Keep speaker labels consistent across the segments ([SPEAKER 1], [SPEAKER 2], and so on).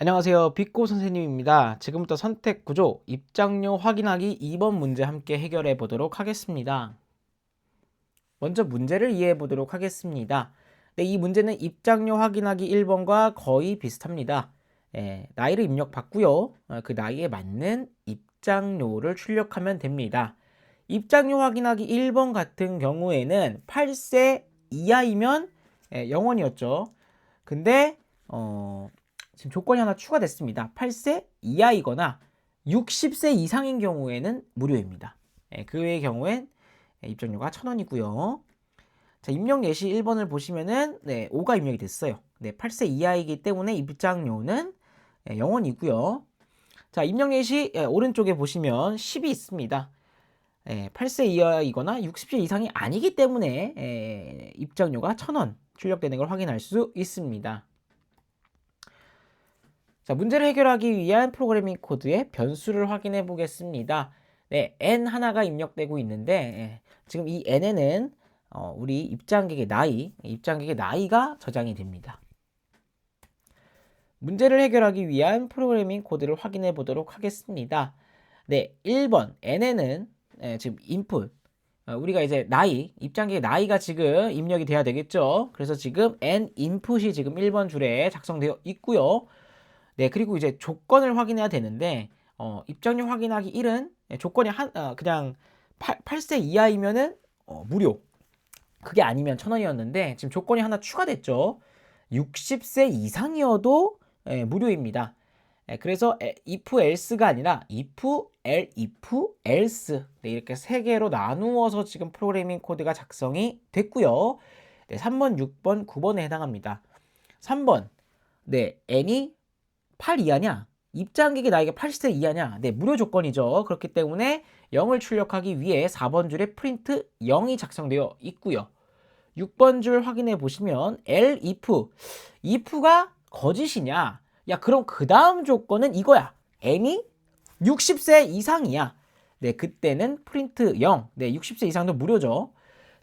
[SPEAKER 1] 안녕하세요. 빅고 선생님입니다. 지금부터 선택 구조 입장료 확인하기 2번 문제 함께 해결해 보도록 하겠습니다. 먼저 문제를 이해해 보도록 하겠습니다. 네, 이 문제는 입장료 확인하기 1번과 거의 비슷합니다. 예, 나이를 입력받고요. 어, 그 나이에 맞는 입장료를 출력하면 됩니다. 입장료 확인하기 1번 같은 경우에는 8세 이하이면 예, 0원이었죠. 근데 어, 지금 조건이 하나 추가됐습니다. 8세 이하이거나 60세 이상인 경우에는 무료입니다. 예, 그 외의 경우엔 입장료가 1,000원이고요. 자, 입력 예시 1번을 보시면은 네, 5가 입력이 됐어요. 네, 8세 이하이기 때문에 입장료는 예, 0원이고요. 자, 입력 예시 예, 오른쪽에 보시면 10이 있습니다. 예, 8세 이하이거나 60세 이상이 아니기 때문에 예, 입장료가 1,000원 출력되는 걸 확인할 수 있습니다. 자, 문제를 해결하기 위한 프로그래밍 코드의 변수를 확인해 보겠습니다. 네, n 하나가 입력되고 있는데 예, 지금 이 n에는 어, 우리 입장객의 나이, 입장객의 나이가 저장이 됩니다. 문제를 해결하기 위한 프로그래밍 코드를 확인해 보도록 하겠습니다. 네, 1번 n에는 예, 지금 input 어, 우리가 이제 나이, 입장객의 나이가 지금 입력이 돼야 되겠죠. 그래서 지금 n input이 지금 1번 줄에 작성되어 있고요. 네, 그리고 이제 조건을 확인해야 되는데 어, 입장료 확인하기 1은 조건이 한 어, 그냥 8, 8세 이하이면은 어, 무료. 그게 아니면 1,000원이었는데 지금 조건이 하나 추가됐죠. 60세 이상이어도 예, 무료입니다. 예, 그래서 에, if else가 아니라 if el if else 네, 이렇게 세 개로 나누어서 지금 프로그래밍 코드가 작성이 됐고요. 네, 3번, 6번, 9번에 해당합니다. 3번. 네, n이 8 이하냐? 입장객의 나이가 80세 이하냐? 네, 무료 조건이죠. 그렇기 때문에 0을 출력하기 위해 4번 줄에 프린트 0이 작성되어 있고요. 6번 줄 확인해 보시면 L if if가 거짓이냐? 야, 그럼 그 다음 조건은 이거야. n이 60세 이상이야. 네, 그때는 프린트 0. 네, 60세 이상도 무료죠.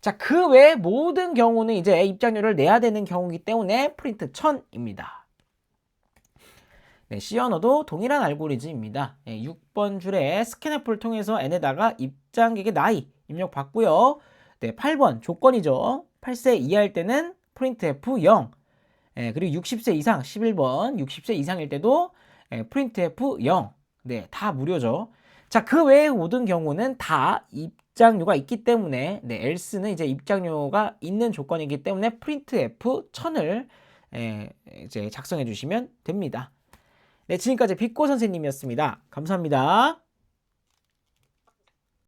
[SPEAKER 1] 자, 그 외 모든 경우는 이제 입장료를 내야 되는 경우이기 때문에 프린트 1000입니다. 네, C 언어도 동일한 알고리즘입니다. 네, 6번 줄에 스캔 애플을 통해서 n에다가 입장객의 나이 입력 받고요. 네, 8번 조건이죠. 8세 이하일 때는 printf 0. 네, 그리고 60세 이상 11번 60세 이상일 때도 네, printf 0. 네, 다 무료죠. 자, 그 외의 모든 경우는 다 입장료가 있기 때문에 네, else는 이제 입장료가 있는 조건이기 때문에 printf 1000을 예, 이제 작성해 주시면 됩니다. 네, 지금까지 빅고 선생님이었습니다. 감사합니다.